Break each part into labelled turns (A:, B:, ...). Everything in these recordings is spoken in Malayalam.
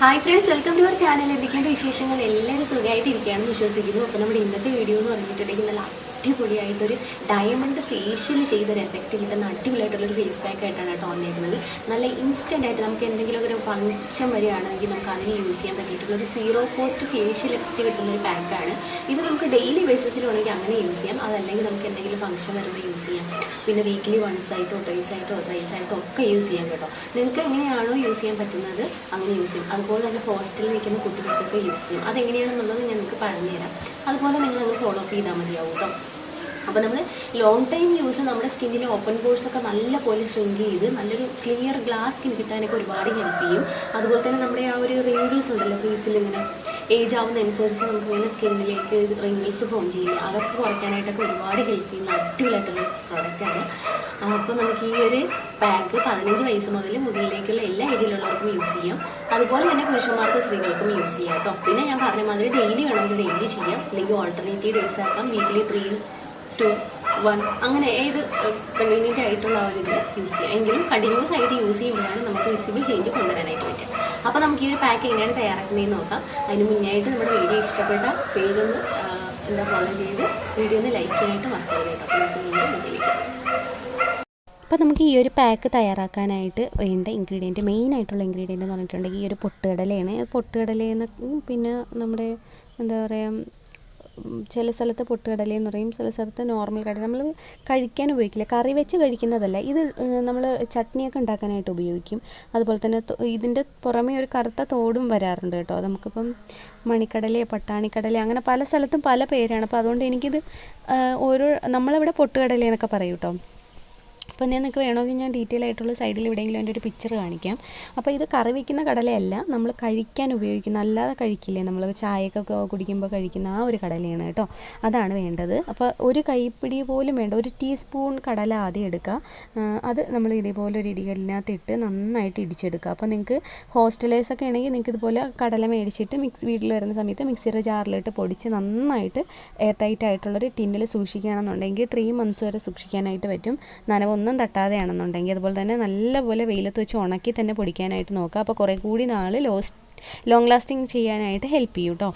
A: Hi friends welcome to our channel എന്തൊക്കെയാണ് വിശേഷങ്ങൾ? എല്ലാവരും സുഖമായിട്ട് ഇരിക്കുകയാണെന്ന് വിശ്വസിക്കുന്നു. അപ്പോൾ നമ്മുടെ ഇന്നത്തെ വീഡിയോ എന്ന് പറഞ്ഞിട്ടുണ്ടെങ്കിൽ നല്ല അടിപൊളിയായിട്ടൊരു ഡയമണ്ട് ഫേഷ്യൽ ചെയ്തൊരു എഫക്റ്റ് കിട്ടുന്ന അടിപൊളിയായിട്ടുള്ളൊരു ഫേസ് പാക്ക് ആയിട്ടാണ് കേട്ടോ വന്നേക്കുന്നത്. നല്ല ഇൻസ്റ്റന്റ് ആയിട്ട് നമുക്ക് എന്തെങ്കിലും ഒരു ഫംഗ്ഷൻ വരികയാണെങ്കിൽ നമുക്ക് അതിന് യൂസ് ചെയ്യാൻ പറ്റിയിട്ടുള്ള ഒരു സീറോ കോസ്റ്റ് ഫേഷ്യൽ എഫക്റ്റ് കിട്ടുന്ന ഒരു പാക്കാണ് ഇത് നമുക്ക് ഡെയിലി ബേസിസിൽ വേണമെങ്കിൽ അങ്ങനെ യൂസ് ചെയ്യാം. അതല്ലെങ്കിൽ നമുക്ക് എന്തെങ്കിലും ഫംഗ്ഷൻ വരുമ്പോൾ യൂസ് ചെയ്യാം. പിന്നെ വീക്കിലി വൺസ് ആയിട്ടോ ട്വൈസ് ആയിട്ടോ ട്രൈസ് ആയിട്ടോ ഒക്കെ യൂസ് ചെയ്യാം കേട്ടോ. നിങ്ങൾക്ക് എങ്ങനെയാണോ യൂസ് ചെയ്യാൻ പറ്റുന്നത് അങ്ങനെ യൂസ് ചെയ്യും. അതുപോലെ തന്നെ ഹോസ്റ്റലിൽ നിൽക്കുന്ന കുട്ടികൾക്കൊക്കെ യൂസ് ചെയ്യും. അതെങ്ങനെയാണെന്നുള്ളത് ഞാൻ നിങ്ങൾക്ക് പറഞ്ഞുതരാം. അതുപോലെ നിങ്ങൾ അങ്ങ് ഫോളോ അപ്പ് ചെയ്താൽ മതിയാവും കേട്ടോ. അപ്പോൾ നമ്മൾ ലോങ് ടൈം യൂസ് നമ്മുടെ സ്കിന്നിലെ ഓപ്പൺ പോഴ്സ് ഒക്കെ നല്ല പോലെ ഷ്രിങ്ക് ചെയ്ത് നല്ലൊരു ക്ലിയർ ഗ്ലാസ് സ്കിൻ കിട്ടാനൊക്കെ ഒരുപാട് ഹെൽപ്പ് ചെയ്യും. അതുപോലെ തന്നെ നമ്മുടെ ആ ഒരു റിങ്കിൾസ് ഉണ്ടല്ലോ ഫേസിൽ ഇങ്ങനെ ഏജ് ആവുന്നതനുസരിച്ച് നമുക്ക് ഇങ്ങനെ സ്കിന്നിലേക്ക് റിങ്കിൾസ് ഫോം ചെയ്യില്ല അതൊക്കെ കുറയ്ക്കാനായിട്ടൊക്കെ ഒരുപാട് ഹെൽപ്പ് ചെയ്യുന്ന അടിപൊളിയായിട്ടുള്ള പ്രോഡക്റ്റാണ് അപ്പോൾ നമുക്ക് ഈ ഒരു പാക്ക് പതിനഞ്ച് വയസ്സ് മുതൽ മുകളിലേക്കുള്ള എല്ലാ ഏജിലുള്ളവർക്കും യൂസ് ചെയ്യാം. അതുപോലെ തന്നെ പുരുഷന്മാർക്ക് സ്ത്രീകൾക്കും യൂസ് ചെയ്യാം കേട്ടോ പിന്നെ ഞാൻ പറഞ്ഞ മാതിരി ഡെയിലി വേണമെങ്കിൽ ഡെയിലി ചെയ്യാം. അല്ലെങ്കിൽ ഓൾട്ടർനേറ്റീവ് ഡേയ്സ് ആക്കാം. വീക്കിലി ത്രീ ടു വൺ അങ്ങനെ ഏത് കൺവീനിയന്റ് ആയിട്ടുള്ള ഒരു ഇതിൽ യൂസ് ചെയ്യാം. എങ്കിലും കണ്ടിന്യൂസ് ആയിട്ട് യൂസ് ചെയ്യുമ്പോഴാണ് നമുക്ക് വിസിബിൾ ചേഞ്ച് കൊണ്ടുവരാനായിട്ട് പറ്റുക. അപ്പോൾ നമുക്ക് ഈ ഒരു പാക്ക് എങ്ങനെയാണ് തയ്യാറാക്കുന്നതെന്ന് നോക്കാം. അതിന് മുന്നായിട്ട് നമ്മുടെ വീഡിയോ ഇഷ്ടപ്പെട്ട പേജ് ഒന്ന് എന്താ ഫോളോ ചെയ്ത് വീഡിയോ ഒന്ന് ലൈക്ക് ചെയ്യാനായിട്ട് മറക്കരുത് കേട്ടോ അപ്പോൾ നമുക്ക് വീണ്ടും വീട്ടിലേക്ക്
B: അപ്പോൾ നമുക്ക് ഈ ഒരു പാക്ക് തയ്യാറാക്കാനായിട്ട് വേണ്ട ഇൻഗ്രീഡിയന്റ് മെയിൻ ആയിട്ടുള്ള ഇൻഗ്രീഡിയന്റ് എന്ന് പറഞ്ഞിട്ടുണ്ടെങ്കിൽ ഈ ഒരു പൊട്ടുകടലയാണ്. പൊട്ടുകടലയെന്ന് പിന്നെ നമ്മുടെ എന്താ പറയുക ചില സ്ഥലത്ത് പൊട്ടുകടല എന്ന് പറയും ചില സ്ഥലത്ത് നോർമൽ കടല. നമ്മൾ കഴിക്കാൻ ഉപയോഗിക്കില്ല. കറി വെച്ച് കഴിക്കുന്നതല്ല. ഇത് നമ്മൾ ചട്നിയൊക്കെ ഉണ്ടാക്കാനായിട്ട് ഉപയോഗിക്കും. അതുപോലെ തന്നെ ഇതിന്റെ പുറമേ ഒരു കറുത്ത തോടും വരാറുണ്ട് കേട്ടോ. നമുക്കിപ്പം മണിക്കടല പട്ടാണിക്കടല അങ്ങനെ പല സ്ഥലത്തും പല പേരാണ്. അപ്പോൾ അതുകൊണ്ട് എനിക്കിത് ഓരോ നമ്മളിവിടെ പൊട്ടുകടല എന്നൊക്കെ പറയും കേട്ടോ. അപ്പോൾ ഞാൻ നിങ്ങൾക്ക് വേണമെങ്കിൽ ഞാൻ ഡീറ്റെയിൽ ആയിട്ടുള്ള സൈഡിൽ എവിടെയെങ്കിലും എന്റെ ഒരു പിക്ചർ കാണിക്കാം. അപ്പോൾ ഇത് കറി വയ്ക്കുന്ന കടലയല്ല നമ്മൾ കഴിക്കാൻ ഉപയോഗിക്കുന്ന അല്ലാതെ കഴിക്കില്ലേ നമ്മൾ ചായയൊക്കെ കുടിക്കുമ്പോൾ കഴിക്കുന്ന ആ ഒരു കടലയാണ് കേട്ടോ. അതാണ് വേണ്ടത്. അപ്പോൾ ഒരു കൈപ്പിടി പോലും വേണ്ട ഒരു ടീസ്പൂൺ കടല ആദ്യം എടുക്കുക. അത് നമ്മൾ ഇതേപോലെ ഒരു ഇടികല്ലിനകത്ത് ഇട്ട് നന്നായിട്ട് ഇടിച്ചെടുക്കുക. അപ്പോൾ നിങ്ങൾക്ക് ഹോസ്റ്റലേഴ്സ് ഒക്കെ ആണെങ്കിൽ നിങ്ങൾക്ക് ഇതുപോലെ കടല മേടിച്ചിട്ട് മിക്സ് വീട്ടിൽ വരുന്ന സമയത്ത് മിക്സിയുടെ ജാറിലിട്ട് പൊടിച്ച് നന്നായിട്ട് എയർ ടൈറ്റ് ആയിട്ടുള്ളൊരു ടിന്നിൽ സൂക്ഷിക്കുകയാണെന്നുണ്ടെങ്കിൽ ത്രീ മന്ത്സ് വരെ സൂക്ഷിക്കാനായിട്ട് പറ്റും. നനവൊന്നും തട്ടാതെയാണെന്നുണ്ടെങ്കിൽ അതുപോലെ തന്നെ നല്ലപോലെ വെയിലത്ത് വെച്ച് ഉണക്കി തന്നെ പൊടിക്കാനായിട്ട് നോക്കുക. അപ്പോൾ കുറേ കൂടി നാൾ ലോസ് ലോങ് ലാസ്റ്റിംഗ് ചെയ്യാനായിട്ട് ഹെൽപ്പ് ചെയ്യും കേട്ടോ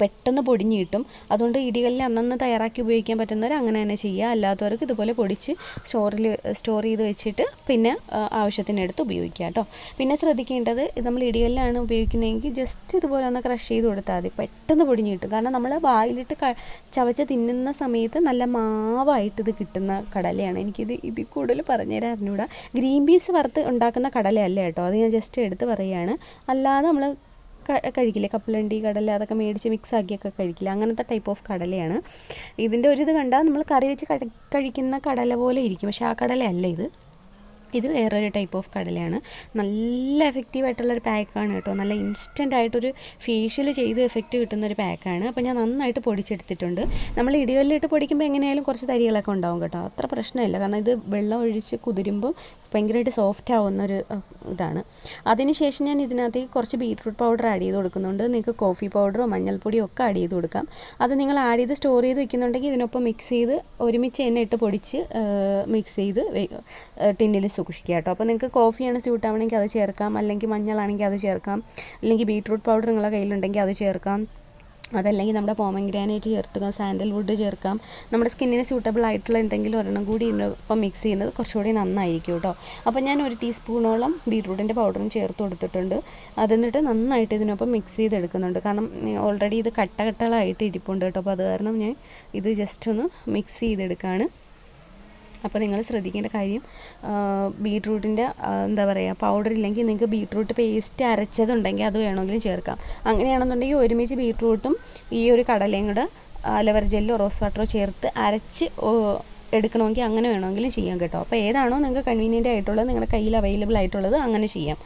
B: പെട്ടെന്ന് പൊടിഞ്ഞ് കിട്ടും. അതുകൊണ്ട് ഇടികളിൽ അന്നന്ന് തയ്യാറാക്കി ഉപയോഗിക്കാൻ പറ്റുന്നവർ അങ്ങനെ തന്നെ ചെയ്യുക. അല്ലാത്തവർക്ക് ഇതുപോലെ പൊടിച്ച് സ്റ്റോറിൽ സ്റ്റോർ ചെയ്ത് വെച്ചിട്ട് പിന്നെ ആവശ്യത്തിനെടുത്ത് ഉപയോഗിക്കുക കേട്ടോ. പിന്നെ ശ്രദ്ധിക്കേണ്ടത് ഇത് നമ്മൾ ഇടികളിലാണ് ഉപയോഗിക്കുന്നതെങ്കിൽ ജസ്റ്റ് ഇതുപോലെ ഒന്ന് ക്രഷ് ചെയ്ത് കൊടുത്താൽ മതി. പെട്ടെന്ന് പൊടിഞ്ഞ് കിട്ടും. കാരണം നമ്മൾ വായിലിട്ട് ചവച്ച് തിന്നുന്ന സമയത്ത് നല്ല മാവായിട്ട് ഇത് കിട്ടുന്ന കടലയാണ്. എനിക്കിത് ഇതിൽ കൂടുതൽ പറഞ്ഞുതരാൻ അറിഞ്ഞൂടാ. ഗ്രീൻ പീസ് വറുത്ത് ഉണ്ടാക്കുന്ന കടലയല്ല കേട്ടോ. അത് ഞാൻ ജസ്റ്റ് എടുത്ത് പറയുകയാണ്. അല്ലാതെ നമ്മൾ കഴിക്കില്ലേ? കപ്പലണ്ടി കടല അതൊക്കെ മേടിച്ച് മിക്സ് ആക്കിയൊക്കെ കഴിക്കില്ല? അങ്ങനത്തെ ടൈപ്പ് ഓഫ് കടലയാണ്. ഇതിന്റെ ഒരു ഇത് കണ്ടാൽ നമ്മൾ കറി വെച്ച് കഴിക്കുന്ന കടല പോലെ ഇരിക്കും. പക്ഷേ ആ കടലയല്ല ഇത്. ഇത് വേറൊരു ടൈപ്പ് ഓഫ് കടലയാണ്. നല്ല എഫക്റ്റീവ് ആയിട്ടുള്ളൊരു പാക്കാണ് കേട്ടോ. നല്ല ഇൻസ്റ്റന്റ് ആയിട്ടൊരു ഫേഷ്യൽ ചെയ്ത് എഫക്റ്റ് കിട്ടുന്ന ഒരു പാക്കാണ് അപ്പോൾ ഞാൻ നന്നായിട്ട് പൊടിച്ചെടുത്തിട്ടുണ്ട്. നമ്മൾ ഇടികല്ലിട്ട് പൊടിക്കുമ്പോൾ എങ്ങനെയായാലും കുറച്ച് തരികളൊക്കെ ഉണ്ടാവും കേട്ടോ. അത്ര പ്രശ്നമില്ല. കാരണം ഇത് വെള്ളം ഒഴിച്ച് കുതിരുമ്പോൾ ഭയങ്കരമായിട്ട് സോഫ്റ്റ് ആവുന്ന ഒരു ഇതാണ്. അതിനുശേഷം ഞാൻ ഇതിനകത്തേക്ക് കുറച്ച് ബീട്രൂട്ട് പൗഡർ ആഡ് ചെയ്ത് കൊടുക്കുന്നുണ്ട്. നിങ്ങൾക്ക് കോഫി പൗഡറോ മഞ്ഞൾപ്പൊടിയോ ഒക്കെ ആഡ് ചെയ്ത് കൊടുക്കാം. അത് നിങ്ങൾ ആഡ് ചെയ്ത് സ്റ്റോർ ചെയ്ത് വെക്കുന്നുണ്ടെങ്കിൽ ഇതിനൊപ്പം മിക്സ് ചെയ്ത് ഒരുമിച്ച് തന്നെ ഇട്ട് പൊടിച്ച് മിക്സ് ചെയ്ത് ടിന്നിൽ സൂക്ഷിക്കുക കേട്ടോ. അപ്പോൾ നിങ്ങൾക്ക് കോഫിയാണ് സ്യൂട്ട് ആവണമെങ്കിൽ അത് ചേർക്കാം. അല്ലെങ്കിൽ മഞ്ഞളാണെങ്കിൽ അത് ചേർക്കാം. അല്ലെങ്കിൽ ബീട്രൂട്ട് പൗഡർ നിങ്ങളുടെ കയ്യിലുണ്ടെങ്കിൽ അത് ചേർക്കാം. അതല്ലെങ്കിൽ നമ്മുടെ പോമഗ്രാനേറ്റ് ചേർക്കുക സാൻഡൽവുഡ് ചേർക്കാം. നമ്മുടെ സ്കിന്നിന് സ്യൂട്ടബിൾ ആയിട്ടുള്ള എന്തെങ്കിലും ഒരെണ്ണം കൂടി ഇതിനൊപ്പം മിക്സ് ചെയ്യുന്നത് കുറച്ചുകൂടി നന്നായിരിക്കും കേട്ടോ അപ്പോൾ ഞാൻ ഒരു ടീസ്പൂണോളം ബീട്രൂട്ടിന്റെ പൗഡറും ചേർത്ത് കൊടുത്തിട്ടുണ്ട്. അതെന്നിട്ട് നന്നായിട്ട് ഇതിനൊപ്പം മിക്സ് ചെയ്തെടുക്കുന്നുണ്ട്. കാരണം ഓൾറെഡി ഇത് കട്ട കട്ടകളായിട്ട് ഇരിപ്പുണ്ട് കേട്ടോ അപ്പോൾ അത് കാരണം ഞാൻ ഇത് ജസ്റ്റ് ഒന്ന് മിക്സ് ചെയ്തെടുക്കുകയാണ് അപ്പോൾ നിങ്ങൾ ശ്രദ്ധിക്കേണ്ട കാര്യം ബീട്രൂട്ടിന്റെ എന്താ പറയുക പൗഡർ ഇല്ലെങ്കിൽ നിങ്ങൾക്ക് ബീട്രൂട്ട് പേസ്റ്റ് അരച്ചതുണ്ടെങ്കിൽ അത് വേണമെങ്കിലും ചേർക്കാം. അങ്ങനെയാണെന്നുണ്ടെങ്കിൽ ഒരുമിച്ച് ബീട്രൂട്ടും ഈ ഒരു കടലയും കൂടെ അലവർ ജെല്ലോ റോസ് വാട്ടറോ ചേർത്ത് അരച്ച് എടുക്കണമെങ്കിൽ അങ്ങനെ വേണമെങ്കിലും ചെയ്യാം കേട്ടോ. അപ്പോൾ ഏതാണോ നിങ്ങൾക്ക് കൺവീനിയന്റ് ആയിട്ടുള്ളത് നിങ്ങളുടെ കയ്യിൽ അവൈലബിൾ ആയിട്ടുള്ളത് അങ്ങനെ ചെയ്യാം.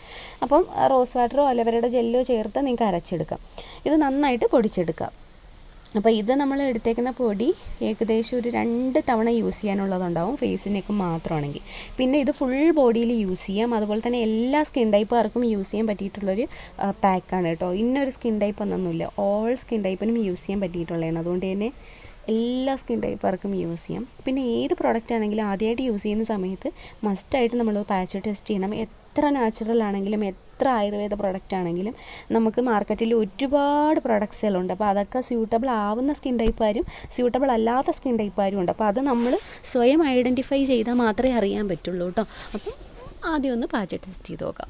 B: അപ്പം റോസ് വാട്ടറോ അലവരയുടെ ജെല്ലോ ചേർത്ത് നിങ്ങൾക്ക് അരച്ചെടുക്കാം. ഇത് നന്നായിട്ട് പൊടിച്ചെടുക്കാം. അപ്പോൾ ഇത് നമ്മൾ എടുത്തേക്കുന്ന പൊടി ഏകദേശം ഒരു രണ്ട് തവണ യൂസ് ചെയ്യാനുള്ളതുണ്ടാവും ഫേസിനൊക്കെ മാത്രമാണെങ്കിൽ. പിന്നെ ഇത് ഫുൾ ബോഡിയിൽ യൂസ് ചെയ്യാം. അതുപോലെ തന്നെ എല്ലാ സ്കിൻ ടൈപ്പുകാർക്കും യൂസ് ചെയ്യാൻ പറ്റിയിട്ടുള്ളൊരു പാക്കാണ് കേട്ടോ. ഇന്നൊരു സ്കിൻ ടൈപ്പ് എന്നൊന്നുമില്ല. ഓൾ സ്കിൻ ടൈപ്പിനും യൂസ് ചെയ്യാൻ പറ്റിയിട്ടുള്ളതാണ്. അതുകൊണ്ട് തന്നെ എല്ലാ സ്കിൻ ടൈപ്പുകാർക്കും യൂസ് ചെയ്യാം. പിന്നെ ഏത് പ്രോഡക്റ്റ് ആണെങ്കിലും ആദ്യമായിട്ട് യൂസ് ചെയ്യുന്ന സമയത്ത് മസ്റ്റായിട്ട് നമ്മൾ പാച്ച് ടെസ്റ്റ് ചെയ്യണം. എത്ര നാച്ചുറൽ ആണെങ്കിലും എത്ര ആയുർവേദ പ്രൊഡക്റ്റ് ആണെങ്കിലും നമുക്ക് മാർക്കറ്റിൽ ഒരുപാട് പ്രൊഡക്ട്സുകളുണ്ട് അപ്പോൾ അതൊക്കെ സ്യൂട്ടബിൾ ആവുന്ന സ്കിൻ ടൈപ്പാരും സ്യൂട്ടബിൾ അല്ലാത്ത സ്കിൻ ടൈപ്പാരും ഉണ്ട്. അപ്പോൾ അത് നമ്മൾ സ്വയം ഐഡന്റിഫൈ ചെയ്താൽ മാത്രമേ അറിയാൻ പറ്റുള്ളൂ കേട്ടോ. അപ്പം ആദ്യം ഒന്ന് പാച്ച് ടെസ്റ്റ് ചെയ്ത് നോക്കാം.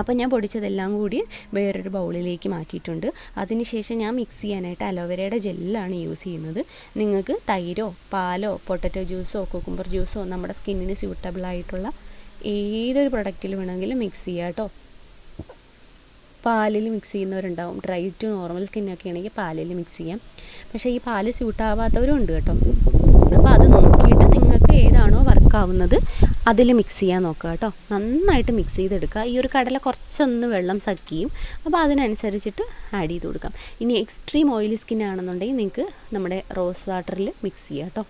B: അപ്പോൾ ഞാൻ പൊടിച്ചതെല്ലാം കൂടി വേറൊരു ബൗളിലേക്ക് മാറ്റിയിട്ടുണ്ട്. അതിനുശേഷം ഞാൻ മിക്സ് ചെയ്യാനായിട്ട് അലോവേരയുടെ ജെല്ലാണ് യൂസ് ചെയ്യുന്നത്. നിങ്ങൾക്ക് തൈരോ പാലോ പൊട്ടറ്റോ ജ്യൂസോ കുക്കുംബർ ജ്യൂസോ നമ്മുടെ സ്കിന്നിന് സ്യൂട്ടബിൾ ആയിട്ടുള്ള ഏതൊരു പ്രൊഡക്റ്റിൽ വേണമെങ്കിലും മിക്സ് ചെയ്യാം കേട്ടോ. പാലിൽ മിക്സ് ചെയ്യുന്നവരുണ്ടാവും. ഡ്രൈ ടു നോർമൽ സ്കിന്നൊക്കെ ആണെങ്കിൽ പാലിൽ മിക്സ് ചെയ്യാം. പക്ഷേ ഈ പാൽ സ്യൂട്ടാവാത്തവരും ഉണ്ട് കേട്ടോ. അപ്പോൾ അത് നോക്കിയിട്ട് നിങ്ങൾക്ക് ഏതാണോ വർക്കാവുന്നത് അതിൽ മിക്സ് ചെയ്യാൻ നോക്കുക കേട്ടോ. നന്നായിട്ട് മിക്സ് ചെയ്തെടുക്കുക. ഈ ഒരു കടല കുറച്ചൊന്ന് വെള്ളം സക്ക് ചെയ്യും അപ്പോൾ അതിനനുസരിച്ചിട്ട് ആഡ് ചെയ്ത് കൊടുക്കാം. ഇനി എക്സ്ട്രീം ഓയിലി സ്കിൻ ആണെന്നുണ്ടെങ്കിൽ നിങ്ങൾക്ക് നമ്മുടെ റോസ് വാട്ടറിൽ മിക്സ് ചെയ്യാം കേട്ടോ.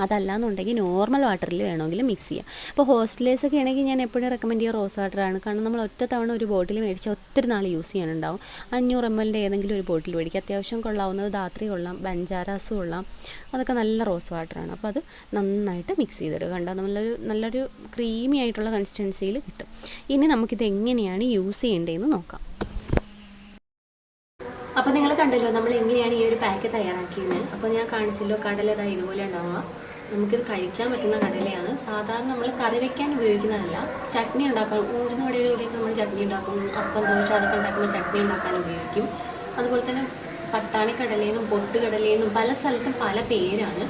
B: അതല്ലാന്നുണ്ടെങ്കിൽ നോർമൽ വാട്ടറിൽ വേണമെങ്കിൽ മിക്സ് ചെയ്യാം. അപ്പോൾ ഹോസ്റ്റലേഴ്സ് ഒക്കെ ആണെങ്കിൽ ഞാൻ എപ്പോഴും റെക്കമെൻഡ് ചെയ്യുക റോസ് വാട്ടറാണ് കാരണം നമ്മൾ ഒറ്റ തവണ ഒരു ബോട്ടിൽ മേടിച്ചാൽ ഒത്തിരി നാൾ യൂസ് ചെയ്യാനുണ്ടാവും. അഞ്ഞൂറ് എം എല്ലിന്റെ ഏതെങ്കിലും ഒരു ബോട്ടിൽ മേടിക്കുക. അത്യാവശ്യം കൊള്ളാവുന്നത് ധാത്രി കൊള്ളാം ബഞ്ചാരാസ് കൊള്ളാം. അതൊക്കെ നല്ല റോസ് വാട്ടറാണ് അപ്പോൾ അത് നന്നായിട്ട് മിക്സ് ചെയ്തിടുക കണ്ടോ? നല്ലൊരു നല്ലൊരു ക്രീമി ആയിട്ടുള്ള കൺസിസ്റ്റൻസിയിൽ കിട്ടും. ഇനി നമുക്കിത് എങ്ങനെയാണ് യൂസ് ചെയ്യേണ്ടതെന്ന് നോക്കാം.
A: കണ്ടല്ലോ നമ്മൾ എങ്ങനെയാണ് ഈ ഒരു പാക്ക് തയ്യാറാക്കിയത്. അപ്പോൾ ഞാൻ കാണിച്ചല്ലോ കടല ഇതാ ഇതുപോലെ ഉണ്ടാവുക. നമുക്കിത് കഴിക്കാൻ പറ്റുന്ന കടലയാണ്. സാധാരണ നമ്മൾ കറി വെക്കാൻ ഉപയോഗിക്കുന്നതല്ല. ചട്നി ഉണ്ടാക്കാൻ ഊഴുന്ന വടയിലൂടെയൊക്കെ നമ്മൾ ചട്നി ഉണ്ടാക്കും. അപ്പം ദോശ അതൊക്കെ ഉണ്ടാക്കുമ്പോൾ ചട്നി ഉണ്ടാക്കാൻ ഉപയോഗിക്കും. അതുപോലെ തന്നെ പട്ടാണി കടലയെന്നും പൊട്ട് പല സ്ഥലത്തും പല പേരാണ്.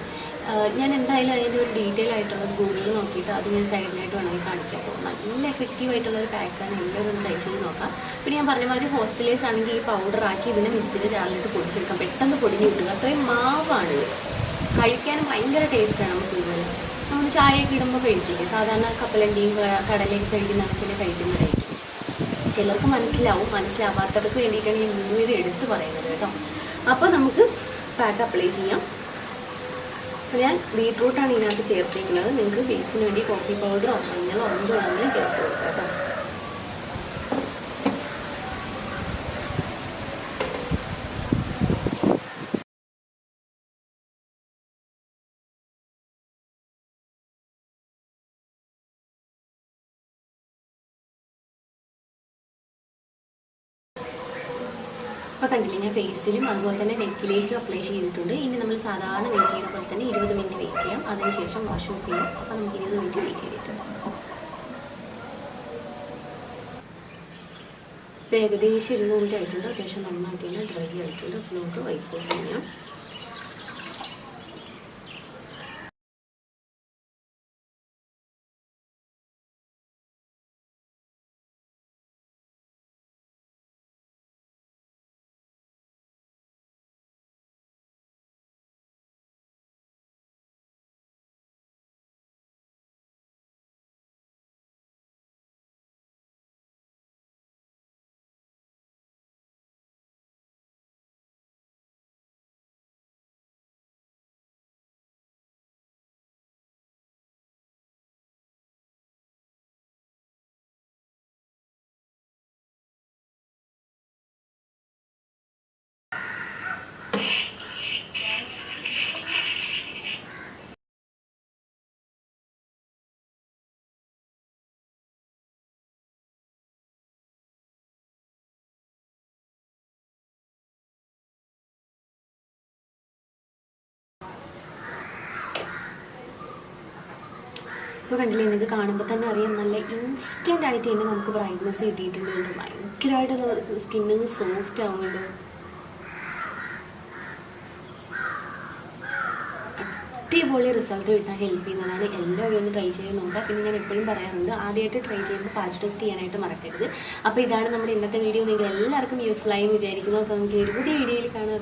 A: ഞാൻ എന്തായാലും അതിന്റെ ഒരു ഡീറ്റെയിൽ ആയിട്ടുള്ള ഗൂഗിളിൽ നോക്കിയിട്ട് അത് ഞാൻ സൈഡിനായിട്ട് വേണമെങ്കിൽ കാണിക്കാം. അപ്പോൾ നല്ല എഫക്റ്റീവ് ആയിട്ടുള്ള ഒരു പാക്കാണ് എല്ലാവരും ഒന്ന് ട്രൈ നോക്കാം. പിന്നെ ഞാൻ പറഞ്ഞ മാതിരി ഹോസ്റ്റലേഴ്സ് ആണെങ്കിൽ ഈ പൗഡർ ആക്കി ഇതിനെ മിക്സിയിൽ ചാറിലിട്ട് പൊടിച്ചെടുക്കാം പെട്ടെന്ന് പൊടിഞ്ഞ് കിട്ടുക. അത്രയും മാവാണ് കഴിക്കാൻ ഭയങ്കര ടേസ്റ്റാണ് നമുക്ക് ഇതുപോലെ നമ്മൾ ചായയൊക്കെ ഇടുമ്പോൾ കഴിക്കില്ലേ? സാധാരണ കപ്പലണ്ടിയും ക- കടലയൊക്കെ കഴിക്കുന്ന കണക്കിന് കഴിക്കുന്നതായിരിക്കും. ചിലർക്ക് മനസ്സിലാവും. മനസ്സിലാവാത്തവർക്ക് വേണ്ടിയിട്ടാണ് ഈ മൂന്ന് എടുത്ത് പറയുന്നത് കേട്ടോ. അപ്പോൾ നമുക്ക് പാക്ക് അപ്ലൈ ചെയ്യാം. ഞാൻ ബീട്രൂട്ടാണ് ഇതിനകത്ത് ചേർത്തിരിക്കുന്നത്. നിങ്ങൾക്ക് ഫേസിന് വേണ്ടി കോഫി പൗഡറോ മഞ്ഞളോ എന്ത് വേണമെങ്കിലും ചേർത്ത് കൊടുക്കാം കേട്ടോ. അപ്പോൾ കണ്ടില്ലേ ഞാൻ ഫേസിലും അതുപോലെ തന്നെ നെക്കിലേക്കും അപ്ലൈ ചെയ്തിട്ടുണ്ട്. ഇനി നമ്മൾ സാധാരണ വെയിറ്റ് ചെയ്യുന്ന പോലെ തന്നെ ഇരുപത് മിനിറ്റ് വെയിറ്റ് ചെയ്യാം. അതിനുശേഷം വാഷ് ഓഫ് ചെയ്യാം. അപ്പോൾ നമുക്ക് ഇരുപത് മിനിറ്റ് വെയിറ്റ് ചെയ്തിട്ടുണ്ട് ഇപ്പോൾ ഏകദേശം ഇരുപത് ആയിട്ടുണ്ട്. അത്യാവശ്യം നന്നായിട്ട് തന്നെ ഡ്രൈ ആയിട്ടുണ്ട്. അപ്പോൾ നമുക്ക് വൈപ്പ് ചെയ്യാം. ഇപ്പോൾ കണ്ടില്ലേ നിങ്ങൾക്ക് കാണുമ്പോൾ തന്നെ അറിയാം നല്ല ഇൻസ്റ്റന്റ് ആയിട്ട് തന്നെ നമുക്ക് ബ്രൈറ്റ്നസ് കിട്ടിയിട്ടുണ്ട്? ഭയങ്കരമായിട്ട് സ്കിന്നിങ് സോഫ്റ്റ് ആവുന്നുണ്ട് അടിപൊളി റിസൾട്ട് കിട്ടാൻ ഹെൽപ്പ് ചെയ്യുന്നതാണ്. എല്ലാവരും ഒന്ന് ട്രൈ ചെയ്ത് നോക്കുക. പിന്നെ ഞാൻ എപ്പോഴും പറയാറുണ്ട് ആദ്യമായിട്ട് ട്രൈ ചെയ്യുമ്പോൾ പാച്ച് ടെസ്റ്റ് ചെയ്യാനായിട്ട് മറക്കരുത്. അപ്പോൾ ഇതാണ് നമ്മുടെ ഇന്നത്തെ വീഡിയോ നിങ്ങൾ എല്ലാവർക്കും യൂസ്ഫുൾ ആയി എന്ന് വിചാരിക്കുന്നു. അപ്പോൾ നമുക്ക് ഒരു പുതിയ വീഡിയോയിൽ കാണാൻ